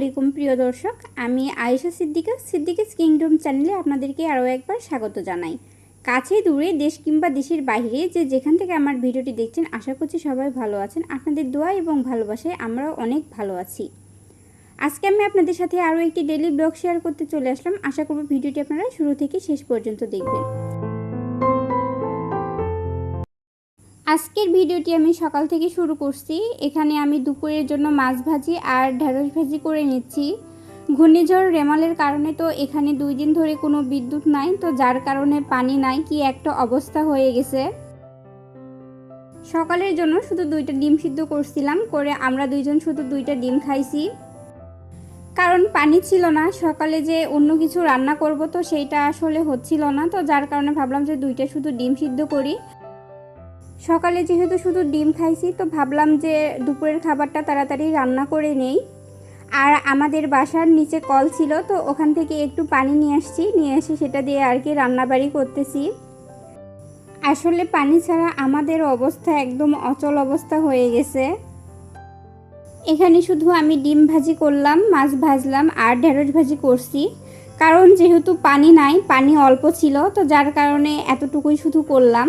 আলাইকুম প্রিয় দর্শক। আমি আয়েশা সিদ্দিকা, সিদ্দিকাস কিংডম চ্যানেলে আপনাদেরকে আরও একবার স্বাগত জানাই। কাছে দূরে, দেশ কিংবা দেশের বাইরে, যে যেখান থেকে আমার ভিডিওটি দেখছেন, আশা করছি সবাই ভালো আছেন। আপনাদের দোয়া এবং ভালোবাসায় আমরাও অনেক ভালো আছি। আজকে আমি আপনাদের সাথে আরও একটি ডেলি ব্লগ শেয়ার করতে চলে আসলাম। আশা করব ভিডিওটি আপনারা শুরু থেকে শেষ পর্যন্ত দেখবেন। আজকের ভিডিওটি আমি সকাল থেকে শুরু করছি। এখানে আমি দুপুরের জন্য মাছ ভাজি আর ঢেঁড়স ভাজি করে নিচ্ছি। ঘূর্ণিঝড় রেমালের কারণে তো এখানে দুই দিন ধরে কোনো বিদ্যুৎ নাই, তো যার কারণে পানি নাই, কি একটা অবস্থা হয়ে গেছে। সকালের জন্য শুধু দুইটা ডিম সিদ্ধ করছিলাম, করে আমরা দুইজন শুধু দুইটা ডিম খাইছি। কারণ পানি ছিল না, সকালে যে অন্য কিছু রান্না করব তো সেইটা আসলে হচ্ছিল না, তো যার কারণে ভাবলাম যে দুইটা শুধু ডিম সিদ্ধ করি। সকালে যেহেতু শুধু ডিম খাইছি, তো ভাবলাম যে দুপুরের খাবারটা তাড়াতাড়ি রান্না করে নেই। আর আমাদের বাসার নিচে কল ছিল, তো ওখান থেকে একটু পানি নিয়ে আসছি। নিয়ে এসে সেটা দিয়ে আর কি রান্নাবাড়ি করতেছি। আসলে পানি ছাড়া আমাদের অবস্থা একদম অচল অবস্থা হয়ে গেছে। এখানে শুধু আমি ডিম ভাজি করলাম, মাছ ভাজলাম আর ঢেঁড়স ভাজি করছি। কারণ যেহেতু পানি নাই, পানি অল্প ছিল, তো যার কারণে এতটুকুই শুধু করলাম।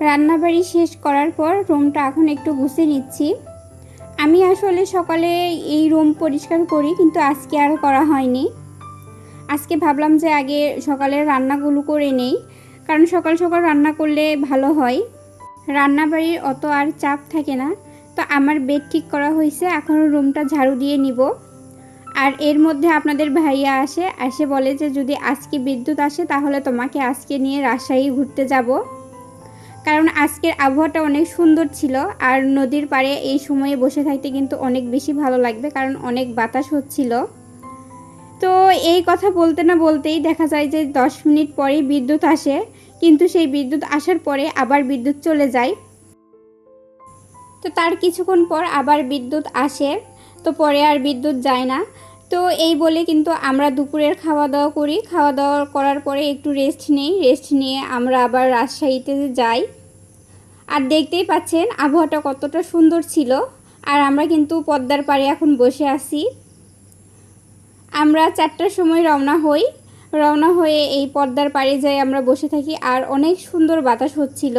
রান্নাবাড়ি শেষ করার পর রুমটা এখন একটু গুছিয়ে নিচ্ছি। আমি আসলে সকালে এই রুম পরিষ্কার করি, কিন্তু আজকে আর করা হয়নি। আজকে ভাবলাম যে আগে সকালের রান্নাগুলো করে নেই, কারণ সকাল সকাল রান্না করলে ভালো হয়। রান্নাবাড়ির অত আর চাপ থাকে না, তো আমার বেড ঠিক করা হয়েছে, এখন রুমটা ঝাড়ু দিয়ে নিব। আর এর মধ্যে আপনাদের ভাইয়া আসে এসে বলে যে যদি আজকে বিদ্যুৎ আসে তাহলে তোমাকে আজকে নিয়ে রাজশাহী ঘুরতে যাব। কারণ আজকের আবহাওয়াটা অনেক সুন্দর ছিল আর নদীর পাড়ে এই সময়ে বসে থাকতে কিন্তু অনেক বেশি ভালো লাগবে কারণ অনেক বাতাস হচ্ছিল। তো এই কথা বলতে না বলতেই দেখা যায় যে দশ মিনিট পরেই বিদ্যুৎ আসে, কিন্তু সেই বিদ্যুৎ আসার পরে আবার বিদ্যুৎ চলে যায়। তো তার কিছুক্ষণ পর আবার বিদ্যুৎ আসে, তো পরে আর বিদ্যুৎ যায় না। তো এই বলে কিন্তু আমরা দুপুরের খাওয়া দাওয়া করি। খাওয়া দাওয়া করার পরে একটু রেস্ট নেই। রেস্ট নিয়ে আমরা আবার রাজশাহীতে যাই। আর দেখতেই পাচ্ছেন আবহাওয়াটা কতটা সুন্দর ছিল। আর আমরা কিন্তু পদ্মার পাড়ে এখন বসে আছি। আমরা চারটার সময় রওনা হই। রওনা হয়ে এই পদ্মার পাড়ে যাই আমরা বসে থাকি। আর অনেক সুন্দর বাতাস হচ্ছিল।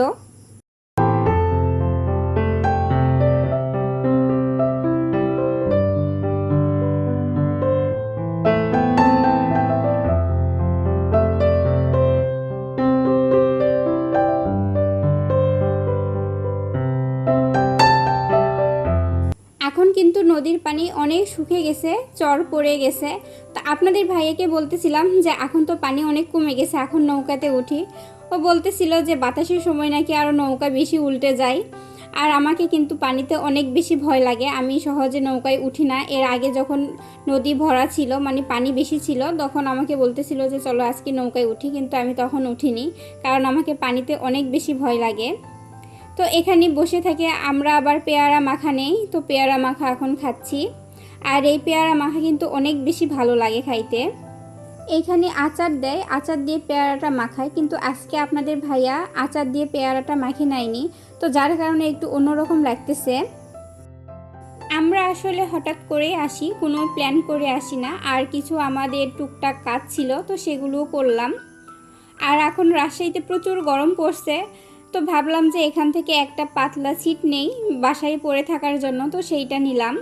নদীর পানি অনেক শুকিয়ে গেছে, চর পড়ে গেছে। তা আপনাদের ভাইয়াকে বলতেছিলাম যে এখন তো পানি অনেক কমে গেছে, এখন নৌকাতে উঠি। ও বলতেছিল যে বাতাসের সময় নাকি আরও নৌকা বেশি উল্টে যায়। আর আমাকে কিন্তু পানিতে অনেক বেশি ভয় লাগে, আমি সহজে নৌকায় উঠি না। এর আগে যখন নদী ভরা ছিল মানে পানি বেশি ছিল, তখন আমাকে বলতেছিল যে চলো আজকে নৌকায় উঠি, কিন্তু আমি তখন উঠিনি। কারণ আমাকে পানিতে অনেক বেশি ভয় লাগে। তো এখানে বসে থেকে আমরা আবার পেয়ারা মাখা নেই, তো পেয়ারা মাখা এখন খাচ্ছি। আর এই পেয়ারা মাখা কিন্তু অনেক বেশি ভালো লাগে খাইতে। এইখানে আচার দেয়, আচার দিয়ে পেয়ারাটা মাখায়, কিন্তু আজকে আপনাদের ভাইয়া আচার দিয়ে পেয়ারাটা মাখে নেয়নি তো যার কারণে একটু অন্যরকম লাগতেছে। আমরা আসলে হঠাৎ করে আসি, কোনো প্ল্যান করে আসি না, আর কিছু আমাদের টুকটাক কাজ ছিল, তো সেগুলোও করলাম। আর এখন রাজশাহীতে প্রচুর গরম পড়ছে তো ভাবলাম যে এখান থেকে একটা পাতলা সিট নেই, বাসায় পরে থাকার জন্য, তো সেইটা নিলাম।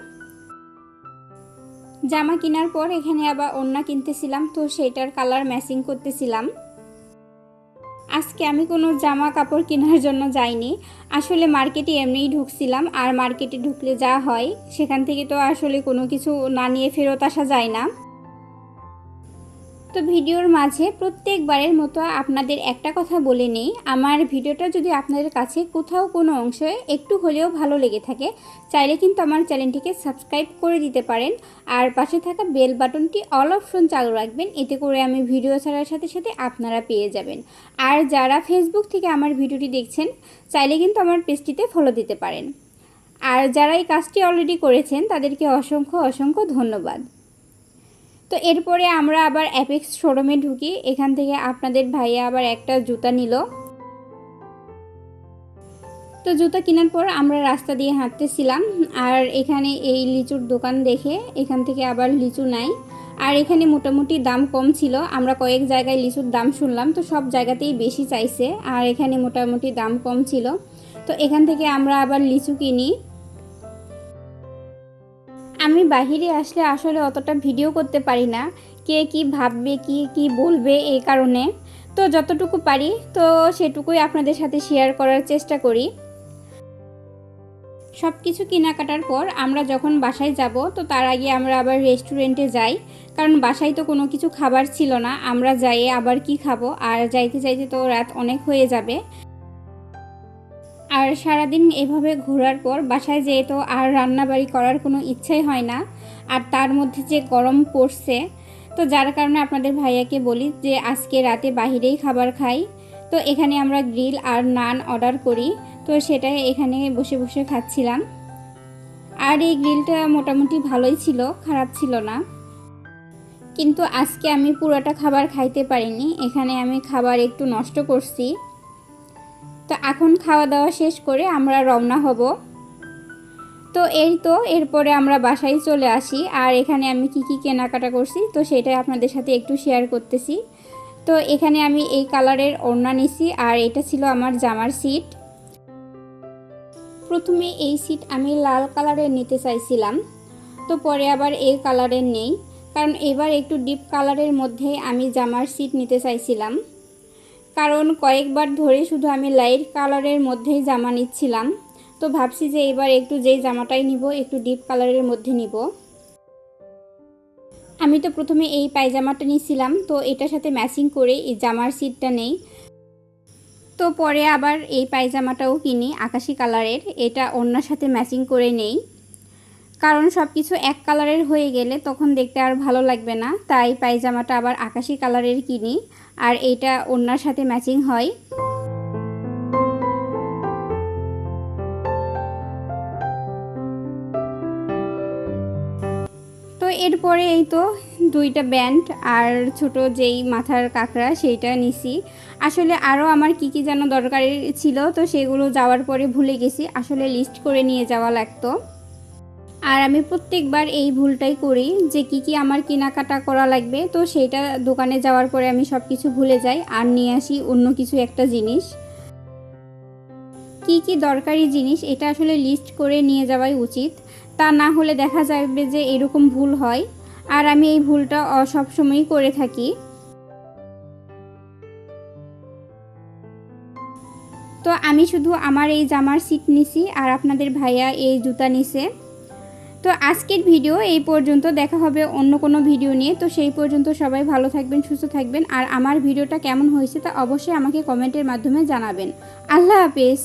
জামা কেনার পর এখানে আবার ওড়না কিনতেছিলাম, তো সেইটার কালার ম্যাচিং করতেছিলাম। আজকে আমি কোনো জামা কাপড় কেনার জন্য যাইনি। আসলে মার্কেটে এমনিই ঢুকছিলাম, আর মার্কেটে ঢুকলে যা হয়, সেখান থেকে তো আসলে কোনো কিছু না নিয়ে ফেরত আসা যায় না। তো ভিডিওর মাঝে প্রত্যেকবারের মতো আপনাদের একটা কথা বলে নেই। আমার ভিডিওটা যদি আপনাদের কাছে কোথাও কোনো অংশে একটু হলেও ভালো লেগে থাকে, চাইলে কিন্তু আমার চ্যানেলটিকে সাবস্ক্রাইব করে দিতে পারেন। আর পাশে থাকা বেল বাটনটি অল অপশন চালু রাখবেন, এতে করে আমি ভিডিও ছাড়ার সাথে সাথে আপনারা পেয়ে যাবেন। আর যারা ফেসবুক থেকে আমার ভিডিওটি দেখছেন, চাইলে কিন্তু আমার পেজটিতে ফলো দিতে পারেন। আর যারা এই কাজটি অলরেডি করেছেন, তাদেরকে অসংখ্য অসংখ্য ধন্যবাদ। তো এরপরে আমরা আবার অ্যাপেক্স শোরুমে ঢুকি। এখান থেকে আপনাদের ভাইয়া আবার একটা জুতা নিল। তো জুতো কেনার পর আমরা রাস্তা দিয়ে হাঁটতেছিলাম। আর এখানে এই লিচুর দোকান দেখে এখান থেকে আবার লিচু নাই। আর এখানে মোটামুটি দাম কম ছিল। আমরা কয়েক জায়গায় লিচুর দাম শুনলাম, তো সব জায়গাতেই বেশি চাইছে। আর এখানে মোটামুটি দাম কম ছিল। তো এখান থেকে আমরা আবার লিচু কিনি। আমি বাহিরে আসলে আসলে অতটা ভিডিও করতে পারি না। কে কি ভাববে, কি কি বলবে এই কারণে। তো যতটুকু পারি, তো সেটুকুই আপনাদের সাথে শেয়ার করার চেষ্টা করি। সব কিছু কেনাকাটার পর আমরা যখন বাসায় যাব, তো তার আগে আমরা আবার রেস্টুরেন্টে যাই। কারণ বাসায় তো কোনো কিছু খাবার ছিল না, আমরা যাই আবার কি খাব? আর যাইতে যাইতে তো রাত অনেক হয়ে যাবে। আর সারাদিন এভাবে ঘোরার পর বাসায় যেয়ে তো আর রান্নাবাড়ি করার কোনো ইচ্ছাই হয় না। আর তার মধ্যে যে গরম পড়ছে, তো যার কারণে আপনাদের ভাইয়াকে বলি যে আজকে রাতে বাহিরেই খাবার খাই। তো এখানে আমরা গ্রিল আর নান অর্ডার করি, তো সেটাই এখানে বসে বসে খাচ্ছিলাম। আর এই গ্রিলটা মোটামুটি ভালোই ছিল, খারাপ ছিল না। কিন্তু আজকে আমি পুরোটা খাবার খাইতে পারিনি, এখানে আমি খাবার একটু নষ্ট করছি। তো এখন খাওয়া দাওয়া শেষ করে আমরা রওনা হব। তো এই তো, এরপরে আমরা বাসায় চলে আসি। আর এখানে আমি কি কি কেনাকাটা করছি, তো সেটাই আপনাদের সাথে একটু শেয়ার করতেছি। তো এখানে আমি এই কালারের ওড়না নিছি, আর এটা ছিল আমার জামার সিট প্রথমে এই সিট আমি লাল কালারের নিতে চাইছিলাম, তো পরে আবার এই কালারের নেই। কারণ এবার একটু ডিপ কালারের মধ্যে আমি জামার সিট নিতে চাইছিলাম। কারণ কয়েকবার ধরে শুধু আমি লাইট কালারের মধ্যেই জামা নিচ্ছিলাম। তো ভাবছি যে এবার একটু যেই জামাটাই নিব, একটু ডিপ কালারের মধ্যে নিব। আমি তো প্রথমে এই পায়জামাটা নিয়েছিলাম তো এটার সাথে ম্যাচিং করে এই জামার সিটটা নেই। তো পরে আবার এই পায়জামাটাও কিনি, আকাশি কালারের। এটা অন্যার সাথে ম্যাচিং করে নেই। কারণ সব কিছু এক কালারের হয়ে গেলে তখন দেখতে আর ভালো লাগবে না। তাই পায়জামাটা আবার আকাশি কালারের কিনি। আর এইটা অন্যার সাথে ম্যাচিং হয়। তো এরপরে এই তো দুইটা ব্যান্ড আর ছোট যেই মাথার কাঁকড়া সেইটা নিছি। আসলে আরও আমার কি কি যেন দরকারি ছিল তো সেগুলো যাওয়ার পরে ভুলে গেছি। আসলে লিস্ট করে নিয়ে যাওয়া লাগতো। আর আমি প্রত্যেকবার এই ভুলটাই করি যে কি কি আমার কেনাকাটা করা লাগবে। তো সেইটা দোকানে যাওয়ার পরে আমি সব কিছু ভুলে যাই আর নিয়ে আসি অন্য কিছু একটা জিনিস। কি কি দরকারি জিনিস এটা আসলে লিস্ট করে নিয়ে যাওয়াই উচিত। তা না হলে দেখা যাবে যে এরকম ভুল হয়। আর আমি এই ভুলটা সবসময়ই করে থাকি। তো আমি শুধু আমার এই জামার সিট নিছি আর আপনাদের ভাইয়া এই জুতা নিছে। তো আজকের ভিডিও এই পর্যন্ত। দেখা হবে অন্য কোনো ভিডিও নিয়ে। তো সেই পর্যন্ত সবাই ভালো থাকবেন, সুস্থ থাকবেন। আর আমার ভিডিওটা কেমন হয়েছে তা অবশ্যই আমাকে কমেন্টের মাধ্যমে জানাবেন। আল্লাহ হাফেজ।